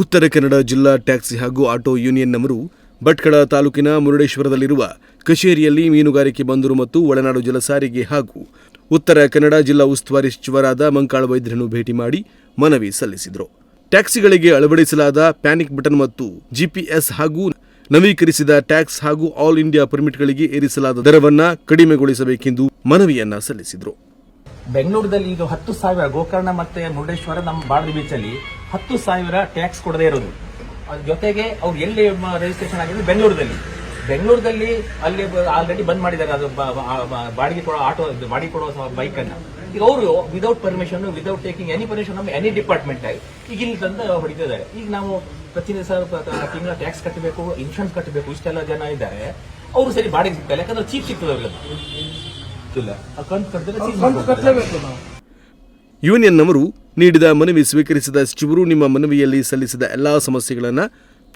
ಉತ್ತರ ಕನ್ನಡ ಜಿಲ್ಲಾ ಟ್ಯಾಕ್ಸಿ ಹಾಗೂ ಆಟೋ ಯೂನಿಯನ್ನವರು ಭಟ್ಕಳ ತಾಲೂಕಿನ ಮುರುಡೇಶ್ವರದಲ್ಲಿರುವ ಕಚೇರಿಯಲ್ಲಿ ಮೀನುಗಾರಿಕೆ ಬಂದರು ಮತ್ತು ಒಳನಾಡು ಜಲಸಾರಿಗೆ ಹಾಗೂ ಉತ್ತರ ಕನ್ನಡ ಜಿಲ್ಲಾ ಉಸ್ತುವಾರಿ ಸಚಿವರಾದ ಮಂಕಾಳ ವೈದ್ಯರನ್ನು ಭೇಟಿ ಮಾಡಿ ಮನವಿ ಸಲ್ಲಿಸಿದರು. ಟ್ಯಾಕ್ಸಿಗಳಿಗೆ ಅಳವಡಿಸಲಾದ ಪ್ಯಾನಿಕ್ ಬಟನ್ ಮತ್ತು ಜಿಪಿಎಸ್ ಹಾಗೂ ನವೀಕರಿಸಿದ ಟ್ಯಾಕ್ಸ್ ಹಾಗೂ ಆಲ್ ಇಂಡಿಯಾ ಪರ್ಮಿಟ್ಗಳಿಗೆ ಏರಿಸಲಾದ ದರವನ್ನು ಕಡಿಮೆಗೊಳಿಸಬೇಕೆಂದು ಮನವಿಯನ್ನ ಸಲ್ಲಿಸಿದರು. ಬೆಂಗಳೂರಿನಲ್ಲಿ ಈಗ ಹತ್ತು ಸಾವಿರ ಗೋಕರ್ಣ ಮತ್ತೆ ಮುರುಡೇಶ್ವರ ನಮ್ಮ ಬಾಡ್ರಿ ಬೀಚಲ್ಲಿ ಹತ್ತು ಸಾವಿರ ಟ್ಯಾಕ್ಸ್ ಕೊಡದೇ ಇರೋದು. ಅದ್ರ ಜೊತೆಗೆ ಅವ್ರು ಎಲ್ಲಿ ರಿಜಿಸ್ಟ್ರೇಷನ್ ಆಗಿರೋದು? ಬೆಂಗಳೂರಲ್ಲಿ ಬೆಂಗಳೂರಲ್ಲಿ ಅಲ್ಲಿ ಆಲ್ರೆಡಿ ಬಂದ್ ಮಾಡಿದ್ದಾರೆ. ಅದು ಬಾಡಿಗೆ ಕೊಡೋ ಆಟೋ ಬಾಡಿಗೆ ಕೊಡೋ ಬೈಕ್ ಅನ್ನ ಈಗ ಅವರು without permission without taking any permission ನಮ್ಮ ಎನಿ ಡಿಪಾರ್ಟ್ಮೆಂಟ್ ಆಗಿ ಈಗ ಇಲ್ಲಿ ತಂದು ಹೊಡಿತಿದ್ದಾರೆ. ಈಗ ನಾವು ಪ್ರತಿ ಸರ್ ತಿಂಗಳ ಟ್ಯಾಕ್ಸ್ ಕಟ್ಟಬೇಕು ಇನ್ಶೂರೆನ್ಸ್ ಕಟ್ಟಬೇಕು ಇಷ್ಟೆಲ್ಲ ಜನ ಇದ್ದಾರೆ. ಅವರು ಸರಿ ಬಾಡಿಗೆ ಸಿಗ್ತಾರೆ ಯಾಕಂದ್ರೆ ಚೀಪ್ ಸಿಗ್ತದೆ ಅವ್ರಿಗೆ ಇಲ್ಲ. ಕಂತು ಕಟ್ಟಿದ್ರೆ ಚೀಪ್ ಮಾಡ್ಕೊಡ್ತಾರೆ. ಯೂನಿಯನ್ನವರು ನೀಡಿದ ಮನವಿ ಸ್ವೀಕರಿಸಿದ ಸಚಿವರು ನಿಮ್ಮ ಮನವಿಯಲ್ಲಿ ಸಲ್ಲಿಸಿದ ಎಲ್ಲಾ ಸಮಸ್ಯೆಗಳನ್ನು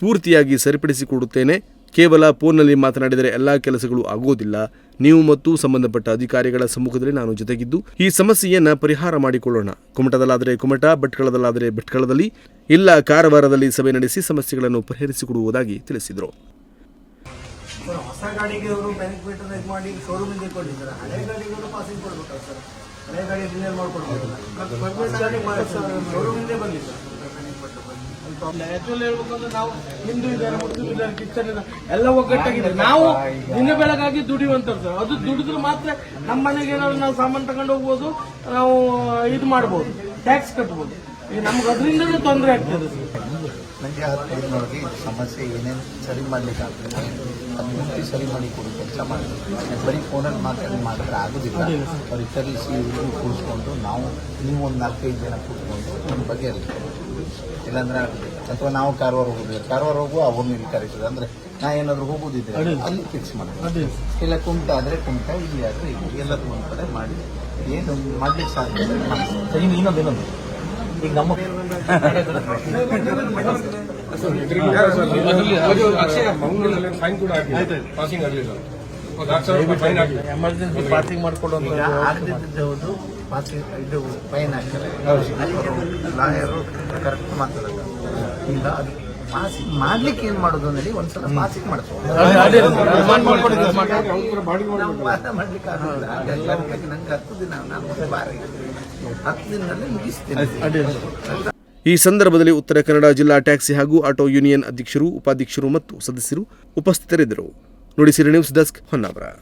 ಪೂರ್ತಿಯಾಗಿ ಸರಿಪಡಿಸಿಕೊಡುತ್ತೇನೆ. ಕೇವಲ ಫೋನ್ನಲ್ಲಿ ಮಾತನಾಡಿದರೆ ಎಲ್ಲ ಕೆಲಸಗಳು ಆಗೋದಿಲ್ಲ. ನೀವು ಮತ್ತು ಸಂಬಂಧಪಟ್ಟ ಅಧಿಕಾರಿಗಳ ಸಮ್ಮುಖದಲ್ಲಿ ನಾನು ಜೊತೆಗಿದ್ದು, ಈ ಸಮಸ್ಯೆಯನ್ನು ಪರಿಹಾರ ಮಾಡಿಕೊಳ್ಳೋಣ. ಕುಮಟದಲ್ಲಾದರೆ ಕುಮಟ, ಭಟ್ಕಳದಲ್ಲಾದರೆ ಭಟ್ಕಳದಲ್ಲಿ, ಇಲ್ಲ ಕಾರವಾರದಲ್ಲಿ ಸಭೆ ನಡೆಸಿ ಸಮಸ್ಯೆಗಳನ್ನು ಪರಿಹರಿಸಿಕೊಡುವುದಾಗಿ ತಿಳಿಸಿದರು. ಹೊಸ ಗಾಡಿಗೆ ಅವರು ಬೆನಿಫಿಟ್ ಮಾಡಿ ಹಳೆ ಗಾಡಿಗೆ ಅವರು ಪಾಸಿಂಗ್ ಹಳೆ ಗಾಡಿ ರಿನ್ಯೂಲ್ ಇಂದೇ ಬರಲಿ ಸರ್. ಆಕ್ಚುಲಿ ಹೇಳ್ಬೇಕಂದ್ರೆ ನಾವು ಹಿಂದೂ ಇದ್ದಾರೆ, ಮುಸ್ಲಿಂ ಇದ್ದಾರೆ, ಕ್ರಿಶ್ಚಿಯನ್ ಇದ್ದಾರೆ, ಎಲ್ಲ ಒಗ್ಗಟ್ಟಾಗಿದೆ. ನಾವು ದಿನ ಬೆಳಗಾಗಿ ದುಡಿಯುವಂತರು ಸರ್. ಅದು ದುಡಿದ್ರೆ ಮಾತ್ರ ನಮ್ಮ ಮನೆಗೆ ಏನಾದ್ರು ನಾವು ಸಾಮಾನು ತಗೊಂಡು ಹೋಗ್ಬೋದು, ನಾವು ಇದು ಮಾಡ್ಬೋದು ಟ್ಯಾಕ್ಸ್ ಕಟ್ಬೋದು. ನಮ್ಗೆ ಅದರಿಂದನೇ ತೊಂದರೆ ಆಗ್ತದೆ ಸರ್. ನನಗೆ ಆ ಟೈಮ್ನೊಳಗೆ ಸಮಸ್ಯೆ ಏನೇನು ಸರಿ ಮಾಡಲಿಕ್ಕಾಗ್ತದೆ ಅದು ಮುಟ್ಟಿ ಸರಿ ಮಾಡಿ ಕೊಡು ಕೆಲಸ ಮಾಡಿ. ಬರೀ ಫೋನಲ್ಲಿ ಮಾತಾಡಿ ಮಾಡಿದ್ರೆ ಆಗೋದಿಲ್ಲ. ಅವ್ರಿಗೆ ಕರೆಸಿ ಇವ್ರಿಗೂ ಕೂರಿಸ್ಕೊಂಡು ನಾವು ನೀವು ಒಂದು ನಾಲ್ಕೈದು ಜನ ಕೂತ್ಕೊಂಡು ನಮ್ಮ ಬಗ್ಗೆ ಇಲ್ಲಾಂದ್ರೆ ಆಗೋದಿಲ್ಲ ಅಥವಾ ನಾವು ಕಾರವಾರ ಹೋಗೋದಿಲ್ಲ. ಕಾರವಾರ ಹೋಗುವ ಅವ್ರನ್ನ ಇಲ್ಲಿ ಕರೀತದೆ ಅಂದರೆ ನಾ ಏನಾದರೂ ಹೋಗೋದಿದ್ರೆ ಅಲ್ಲಿ ಫಿಕ್ಸ್ ಮಾಡೋದು. ಇಲ್ಲ ಕುಂಟ ಆದರೆ ಕುಂಟ ಇಲ್ಲಿ ಆದರೆ ಇಲ್ಲಿ ಎಲ್ಲದೂ ಒಂದು ಕಡೆ ಮಾಡಿ. ಏನು ಮಾಡಲಿಕ್ಕೆ ಸಾಧ್ಯ ಇನ್ನೊಂದು ಇನ್ನೊಂದು. ಈಗ ನಮ್ಮ ಎಮರ್ಜೆನ್ಸಿ ಪಾಸಿಂಗ್ ಆಗದಿದ್ದವರು ಇದು ಫೈನ್ ಹಾಕ್ತಾರೆ ಲಾಯರು ಕರೆಕ್ಟ್ ಮಾತಾಡಲ್ಲ ಇಲ್ಲ ಅದು ಪಾಸಿಂಗ್ ಮಾಡ್ಲಿಕ್ಕೆ ಏನ್ ಮಾಡೋದು ಅಂದ್ರೆ ಒಂದ್ಸಲ ಪಾಸಿಂಗ್ ಮಾಡ್ತಾರೆ ಮಾಡ್ಲಿಕ್ಕೆ ಆಗೋದಿಲ್ಲ. ನಂಗೆ ಹತ್ತು ದಿನ ನಾನು ಬಾರಿ. ಈ ಸಂದರ್ಭದಲ್ಲಿ ಉತ್ತರ ಕನ್ನಡ ಜಿಲ್ಲಾ ಟ್ಯಾಕ್ಸಿ ಹಾಗೂ ಆಟೋ ಯೂನಿಯನ್ ಅಧ್ಯಕ್ಷರು, ಉಪಾಧ್ಯಕ್ಷರು ಮತ್ತು ಸದಸ್ಯರು ಉಪಸ್ಥಿತರಿದ್ದರು. Nudisiri news desk Honnavar.